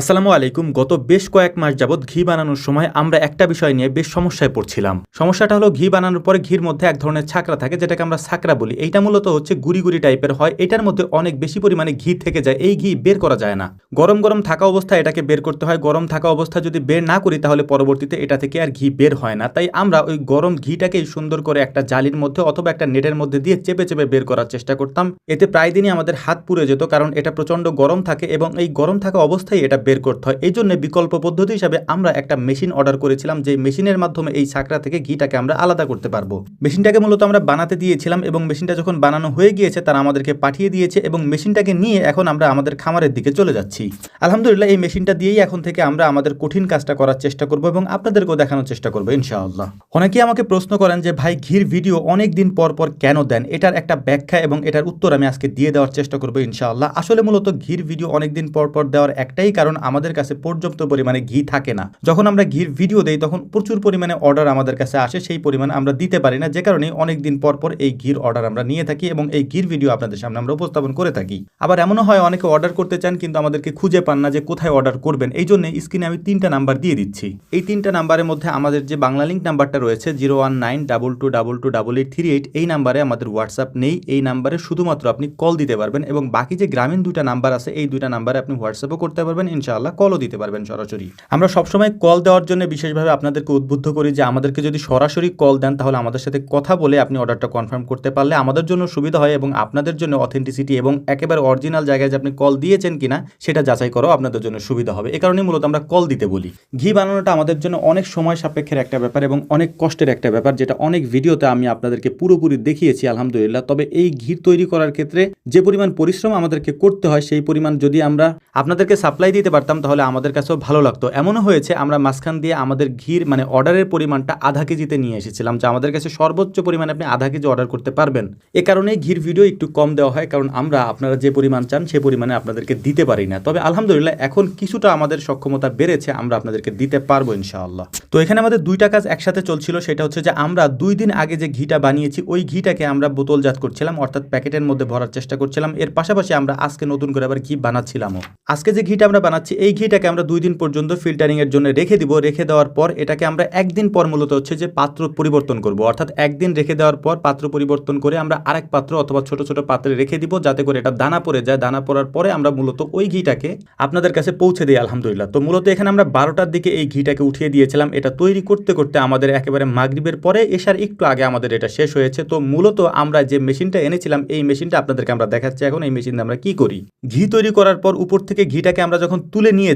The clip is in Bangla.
আসসালামু আলাইকুম। গত বেশ কয়েক মাস যাবৎ ঘি বানানোর সময় আমরা একটা বিষয় নিয়ে বেশ সমস্যায় পড়ছিলাম। সমস্যাটা হলো ঘি বানানোর পরে ঘির মধ্যে এক ধরনের ছাকরা থাকে, যেটাকে আমরা ছাকরা বলি। এইটা মূলত হচ্ছে গুড়ি গুড়ি টাইপের হয়। এটার মধ্যে অনেক বেশি পরিমাণে ঘি থেকে যায়। এই ঘি বের করা যায় না। গরম গরম থাকা অবস্থায় এটাকে বের করতে হয়। গরম থাকা অবস্থা যদি বের না করি, তাহলে পরবর্তীতে এটা থেকে আর ঘি বের হয় না। তাই আমরা ওই গরম ঘিটাকেই সুন্দর করে একটা জালির মধ্যে অথবা একটা নেটের মধ্যে দিয়ে চেপে চেপে বের করার চেষ্টা করতাম। এতে প্রায় দিনই আমাদের হাত পুড়ে যেত, কারণ এটা প্রচণ্ড গরম থাকে এবং এই গরম থাকা অবস্থায় এটা বের করতে হয়। এই জন্য বিকল্প পদ্ধতি হিসাবে আমরা একটা মেশিন অর্ডার করেছিলাম যে মেশিনের মাধ্যমে এই ছাকরা থেকে ঘিটাকে আমরা আলাদা করতে পারব। মেশিনটাকে মূলত আমরা বানাতে দিয়েছিলাম এবং মেশিনটা যখন বানানো হয়ে গিয়েছে, তারা আমাদেরকে পাঠিয়ে দিয়েছে এবং মেশিনটাকে নিয়ে এখন আমরা আমাদের খামারের দিকে চলে যাচ্ছি। আলহামদুলিল্লাহ, এই মেশিনটা দিয়েই এখন থেকে আমরা আমাদের কঠিন কাজটা করার চেষ্টা করব এবং আপনাদেরকেও দেখানোর চেষ্টা করব, ইনশাআল্লাহ। অনেকেই আমাকে প্রশ্ন করেন যে, ভাই, ঘির ভিডিও অনেক দিন পর পর কেন দেন? এটার একটা ব্যাখ্যা এবং এটার উত্তর আমি আজকে দিয়ে দেওয়ার চেষ্টা করব, ইনশাআল্লাহ। আসলে মূলত ঘির ভিডিও অনেক দিন পর পর দেওয়ার একটাই কারণ আমাদের কাছে পর্যাপ্ত পরিমাণে ঘি থাকে না। যখন আমরা ঘির ভিডিও দেই, তখন প্রচুর পরিমাণে অর্ডার আমাদের কাছে আসে, সেই পরিমাণ আমরা দিতে পারি না। যে কারণে অনেক দিন পর পর এই ঘির অর্ডার আমরা নিয়ে থাকি এবং এই ঘির ভিডিও আপনাদের সামনে আমরা উপস্থাপন করে থাকি। আবার এমনও হয়, অনেকে অর্ডার করতে চান কিন্তু আমাদেরকে খুঁজে পান না যে কোথায় অর্ডার করবেন। এই জন্য স্ক্রিনে আমি তিনটা নাম্বার দিয়ে দিচ্ছি। এই তিনটা নাম্বারের মধ্যে আমাদের যে বাংলা লিঙ্ক নাম্বারটা রয়েছে zero one nine double two double two double eight three eight এই নাম্বারে আমাদের হোয়াটসঅ্যাপ নেই। এই নাম্বারে শুধুমাত্র আপনি কল দিতে পারবেন এবং বাকি যে গ্রামীণ দুইটা নাম্বার আছে, এই দুইটা নাম্বারে আপনি হোয়াটসঅ্যাপও করতে পারবেন। ইনশাআল্লাহ কলও দিতে পারবেন সরাসরি। আমরা সবসময় কল দেওয়ার জন্য বিশেষভাবে আপনাদেরকে উদ্বুদ্ধ করি যে আমাদেরকে যদি সরাসরি কল দেন, তাহলে আমাদের সাথে কথা বলে আপনি অর্ডারটা কনফার্ম করতে পারলে আমাদের জন্য সুবিধা হয় এবং আপনাদের জন্য অথেন্টিসিটি এবং একেবারে অরিজিনাল জায়গায় যে আপনি কল দিয়েছেন কিনা, সেটা যাচাই করাও আপনাদের জন্য সুবিধা হবে। এ কারণেই মূলত আমরা কল দিতে বলি। ঘি বানানোটা আমাদের জন্য অনেক সময় সাপেক্ষের একটা ব্যাপার এবং অনেক কষ্টের একটা ব্যাপার, যেটা অনেক ভিডিওতে আমি আপনাদেরকে পুরোপুরি দেখিয়েছি, আলহামদুলিল্লাহ। তবে এই ঘি তৈরি করার ক্ষেত্রে যে পরিমাণ পরিশ্রম আমাদেরকে করতে হয়, সেই পরিমাণ যদি আমরা আপনাদেরকে সাপ্লাই দিতে পারতাম, তাহলে আমাদের কাছেও ভালো লাগতো। এমনও হয়েছে, আমরা মাঝখান দিয়ে আমাদের ঘির মানে অর্ডারের পরিমাণটা আধা কেজিতে নিয়ে এসেছিলাম, যে আমাদের কাছে সর্বোচ্চ পরিমাণে আপনি আধা কেজি অর্ডার করতে পারবেন। এ কারণে ঘির ভিডিও একটু কম দেওয়া হয়, কারণ আমরা আপনারা যে পরিমাণ চান, সে পরিমাণে আপনাদেরকে দিতে পারি না। তবে আলহামদুলিল্লাহ, এখন কিছুটা আমাদের সক্ষমতা বেড়েছে, আমরা আপনাদেরকে দিতে পারব ইনশাআল্লাহ। তো এখানে আমাদের দুইটা কাজ একসাথে চলছিল, সেটা হচ্ছে যে আমরা দুই দিন আগে যে ঘিটা বানিয়েছি, ওই ঘিটাকে আমরা বোতলজাত করছিলাম, অর্থাৎ প্যাকেটের মধ্যে ভরার চেষ্টা করছিলাম। এর পাশাপাশি আমরা আজকে নতুন করে আবার ঘি বানাচ্ছিলামও। আজকে যে ঘিটা আমরা এই ঘিটাকে আমরা দুই দিন পর্যন্ত ফিল্টারিং এর জন্য রেখে দিব। রেখে দেওয়ার পর এটাকে আমরা একদিন পর মূলত হচ্ছে যে পাত্র পরিবর্তন করব। অর্থাৎ একদিন রেখে দেওয়ার পর পাত্র পরিবর্তন করে আমরা আরেক পাত্র অথবা ছোট ছোট পাত্রে রেখে দিব, যাতে করে এটা দানা পড়ে যায়। দানা পড়ার পরে আমরা মূলত ওই ঘিটাকে আপনাদের কাছে পৌঁছে দিই, আলহামদুলিল্লাহ। তো মূলত এখানে আমরা বারোটার দিকে এই ঘিটাকে উঠিয়ে দিয়েছিলাম। এটা তৈরি করতে করতে আমাদের একেবারে মাগরিবের পরে এসার একটু আগে আমাদের এটা শেষ হয়েছে। তো মূলত আমরা যে মেশিনটা এনেছিলাম, এই মেশিনটা আপনাদেরকে আমরা দেখাচ্ছি এখন। এই মেশিন দিয়ে আমরা কি করি? ঘি তৈরি করার পর উপর থেকে ঘিটাকে আমরা যখন তুলে নিয়ে